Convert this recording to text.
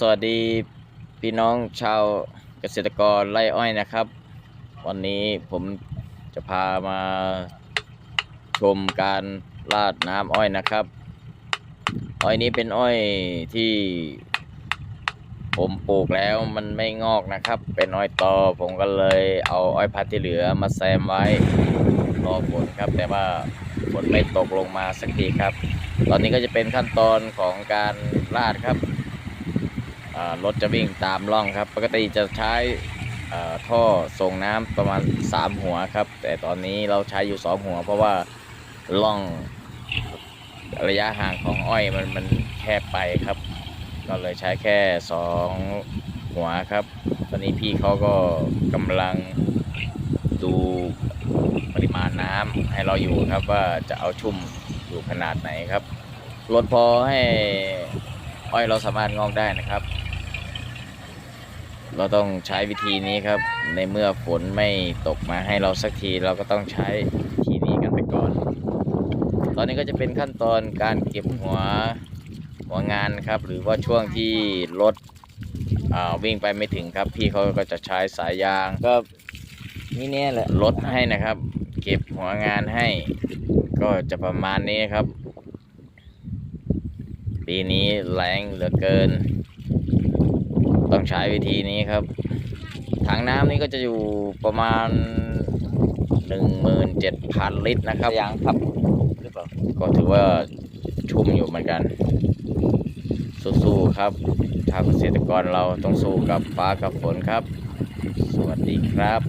สวัสดีพี่น้องชาวเกษตรกรไร่อ้อยนะครับ วันนี้ผมจะพามาชมการราดน้ำอ้อยนะครับ อ้อยนี้เป็นอ้อยที่ผมปลูกแล้วมันไม่งอกนะครับ เป็นอ้อยตอผมก็เลยเอาอ้อยพัดที่เหลือมาแซมไว้รอฝนครับ แต่ว่าฝนไม่ตกลงมาสักทีครับ ตอนนี้ก็จะเป็นขั้นตอนของการราดครับ รถจะวิ่งตามร่องครับ ปกติจะใช้ท่อส่งน้ำประมาณ 3 หัวครับ แต่ตอนนี้เราใช้อยู่ 2 หัว เพราะว่าร่องระยะห่างของอ้อยมันมันแคบไปครับก็เลยใช้แค่ 2 หัวครับ ตอนนี้พี่เขาก็กำลังดูปริมาณน้ำให้เราอยู่ครับว่าจะเอาชุ่มอยู่ขนาดไหนครับลดพอให้อ้อยเราสามารถงอกได้นะครับ เราต้องใช้วิธีนี้ครับ ในเมื่อฝนไม่ตกมาให้เราสักทีเราก็ต้องใช้วิธีนี้กันไปก่อน ตอนนี้ก็จะเป็นขั้นตอนการเก็บหัวหัวงานครับ หรือว่าช่วงที่รถอ่าวิ่งไปไม่ถึงครับ พี่เขาก็จะใช้สายยางก็นี่เนี่ยแหละลดให้นะครับ เก็บหัวงานให้ ก็จะประมาณนี้ครับ ปีนี้แรงเหลือเกิน ต้องใช้วิธีนี้ครับ ถังน้ำนี้ก็จะอยู่ประมาณ 17,000 ลิตรนะครับยางพับหรือเปล่าก็ถือว่าชุ่มอยู่เหมือนกัน สู้ๆครับชาวเกษตรกรเราต้องสู้กับฟ้ากับฝนครับ สวัสดีครับ